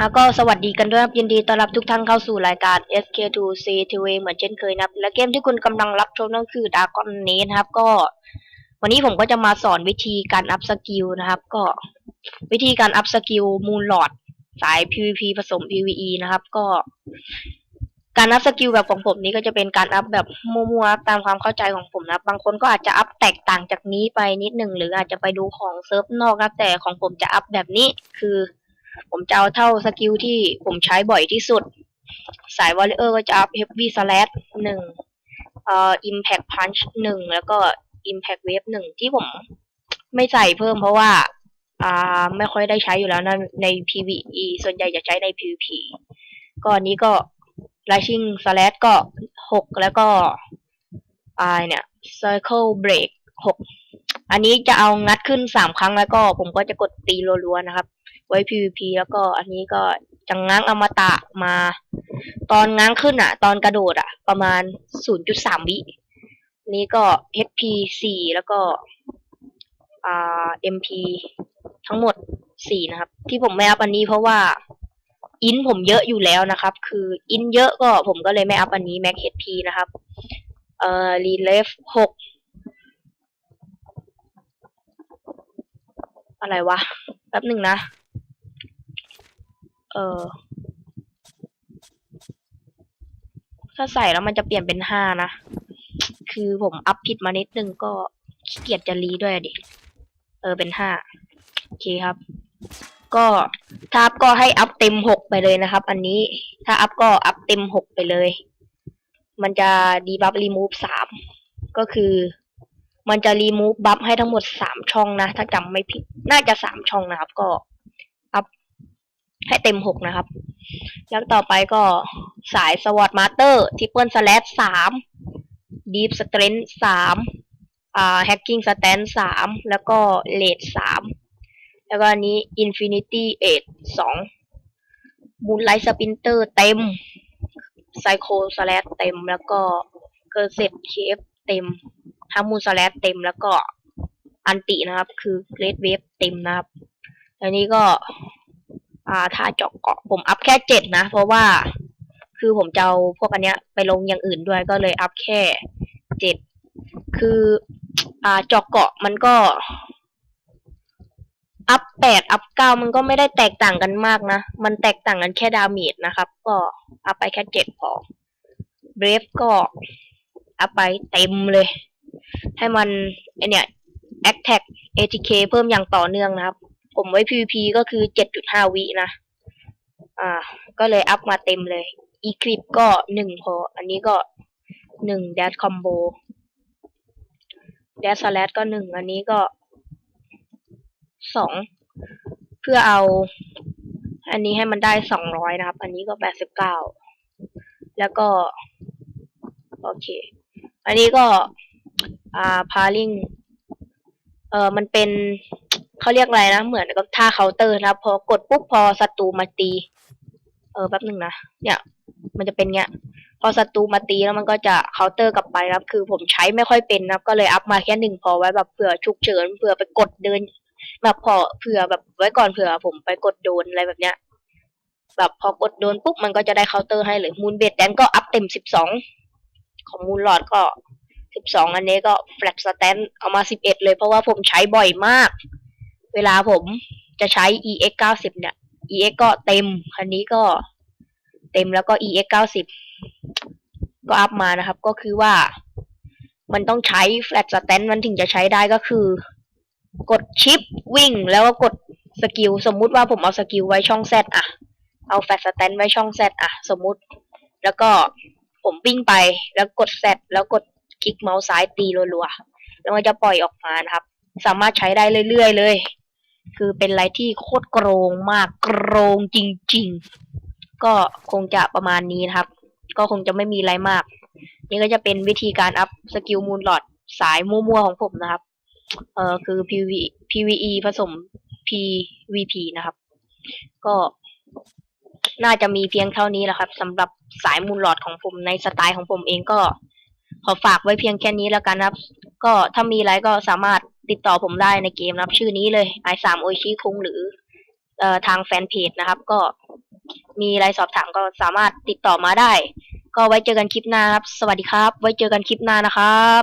อ่าก็สวัสดีกันด้วยครับยินดีต้อนรับทุกท่านเข้าสู่รายการ SK2 CTV เหมือนเช่นเคยนะครับและเกมที่คุณกำลังรับชมนั่นคือ Dragon n e t นะครับ ก็ วันนี้ผมก็จะมาสอนวิธีการอัพสกิลนะครับ ก็ วิธีการอัพสกิลมูลหลอดสาย PVP ผสม PVE นะครับ ก็ การอัพสกิลแบบของผมนี้ก็จะเป็นการอัพแบบมัวๆตามความเข้าใจของผมนะครับ บางคนก็อาจจะอัพแตกต่างจากนี้ไปนิดหนึ่งหรืออาจจะไปดูของเซิร์ฟนอกนะแต่ของผมจะอัพแบบนี้คือ ผมจะเอาเท่าสกิลที่ผมใช้บ่อยที่สุด สายวอลเลอร์ก็จะอัพ Heavy Slash หนึ่งเอ่อ Impact Punch หนึ่งแล้วก็ Impact Wave หนึ่งที่ผมไม่ใส่เพิ่มเพราะว่า อ่า ไม่ค่อยได้ใช้อยู่แล้วนะใน PVE ส่วนใหญ่จะใช้ใน PVP ก็อันนี้ก็ Rising Slash ก็หกแล้วก็อ่าเนี่ย Circle Break หกอันนี้จะเอางัดขึ้นสามครั้งแล้วก็ผมก็จะกดตีรัวๆนะครับ ไว้ PVP แล้วก็อันนี้ก็จะง้างอมตะมา ตอนง้างขึ้นอะตอนกระโดดอะประมาณ 0.3 วิ นี้ก็ HP 4 แล้วก็อ่า MP ทั้งหมด 4 นะครับ ที่ผมไม่อัพอันนี้เพราะว่า อินผมเยอะอยู่แล้วนะครับ คืออินเยอะก็ผมก็เลยไม่อัพอันนี้ Max HP นะครับ เอ่อ Relief 6อะไรวะ แป๊บหนึ่งนะ เออ ถ้าใส่แล้วมันจะเปลี่ยนเป็นห้านะ คือผมอัพผิดมานิดนึงก็ขี้เกียจจะรีด้วยดิ เออเป็นห้าโอเคครับ ก็ถ้าอัพก็ให้อัพเต็มหกไปเลยนะครับ อันนี้ถ้าอัพก็อัพเต็มหกไปเลย มันจะดีบัฟรีมูฟสามก็คือมันจะรีมูฟบัฟให้ทั้งหมดสามช่องนะ ถ้าจำไม่ผิด น่าจะสามช่องนะครับ ก็ ให้เต็มหกนะครับ แล้วต่อไปก็สายสวอตมาสเตอร์ทิปเปิลสแลชสามดีฟสเตรนสามอ่าแฮกกิ้งสแตนสามแล้วก็เลดสามแล้วก็อันนี้อินฟินิตี้เอทสองมูนไลท์สปินเตอร์เต็มไซโคสแลชเต็ม แล้วก็เกอร์เซตเคฟเต็มฮามูสแลชเต็มแล้วก็อันตินะครับ คือเกรดเวฟเต็มนะครับ อันนี้ก็ อ่าถ้าเจาะเกาะผมอัพแค่เจ็ดนะ เพราะว่าคือผมจะเอาพวกอันเนี้ยไปลงอย่างอื่นด้วยก็เลยอัพแค่เจ็ดคือ อ่าเจาะเกาะมันก็ อัพแปดอัพเก้ามันก็ไม่ได้แตกต่างกันมากนะ มันแตกต่างกันแค่ดาเมจนะครับ ก็อัพไปแค่เจ็ดพอเบรฟก็อัพไปเต็มเลย ให้มันไอเนี้ย Attack ATK เพิ่มอย่างต่อเนื่องนะครับ ไว้ PVP ก็คือ 7.5 วินะ อ่า ก็เลยอัพมาเต็มเลย Eclipse ก็หนึ่งพอ อันนี้ก็หนึ่ง Dash Combo Dash Slash ก็หนึ่ง อันนี้ก็สอง เพื่อเอา อันนี้ให้มันได้สองร้อยนะครับ อันนี้ก็แปดสิบเก้า แล้วก็ โอเค อันนี้ก็ อ่า Paring เออมันเป็น เขาเรียกอะไรนะเหมือนกับท่าเคาน์เตอร์นะพอกดปุ๊บพอศัตรูมาตี เออแป๊บหนึ่งนะเนี่ย มันจะเป็นเงี้ย พอศัตรูมาตีแล้วมันก็จะเคาน์เตอร์กลับไปนะครับ คือผมใช้ไม่ค่อยเป็นนะก็เลยอัพมาแค่หนึ่งพอไว้แบบเผื่อฉุกเฉินเผื่อไปกดเดิน แบบพอเผื่อแบบไว้ก่อนเผื่อ ผมไปกดโดนอะไรแบบเนี้ยแบบพอกดโดนปุ๊บมันก็จะได้เคาน์เตอร์ให้เลยมูนเบดแดนก็อัพเต็มสิบสองของมูนหลอดก็สิบสองอันนี้ก็แฟลตสแตนเอามาสิบเอ็ดเลยเพราะว่าผมใช้บ่อยมาก เวลาผมจะใช้ EX เก้าสิบเนี่ย EX ก็เต็ม คันนี้ก็เต็มแล้วก็ EX เก้าสิบก็อัพมานะครับ ก็คือว่ามันต้องใช้ flat stand มันถึงจะใช้ได้ก็คือ กดชิปวิ่งแล้วก็กดสกิลสมมุติว่าผมเอาสกิลไว้ช่อง Z อะเอา flat stand ไว้ช่อง Z อะสมมุติ แล้วก็ผมวิ่งไปแล้วกด Z แล้วกดคลิกเมาส์ซ้ายตีรัวๆแล้วมันจะปล่อยออกมานะครับ สามารถใช้ได้เรื่อยๆเลย คือเป็นอะไรที่โคตรโกรงมากโกรงจริง ๆ ก็คงจะประมาณนี้นะครับ ก็คงจะไม่มีอะไรมาก นี่ก็จะเป็นวิธีการอัพสกิลมูลหลอดสายมั่วๆของผมนะครับ เอ่อคือ PV PVE ผสม PVP นะครับ ก็น่าจะมีเพียงเท่านี้แหละครับสำหรับสายมูลหลอดของผมในสไตล์ของผมเองก็ขอฝากไว้เพียงแค่นี้แล้วกันนะครับ ก็ถ้ามีอะไรก็สามารถ ติดต่อผมได้ในเกมนะครับ ชื่อนี้เลยไอซามโอชิคุงหรือเอ่อทางแฟนเพจนะครับ ก็มีอะไรสอบถามก็สามารถติดต่อมาได้ ก็ไว้เจอกันคลิปหน้าครับ สวัสดีครับ ไว้เจอกันคลิปหน้านะครับ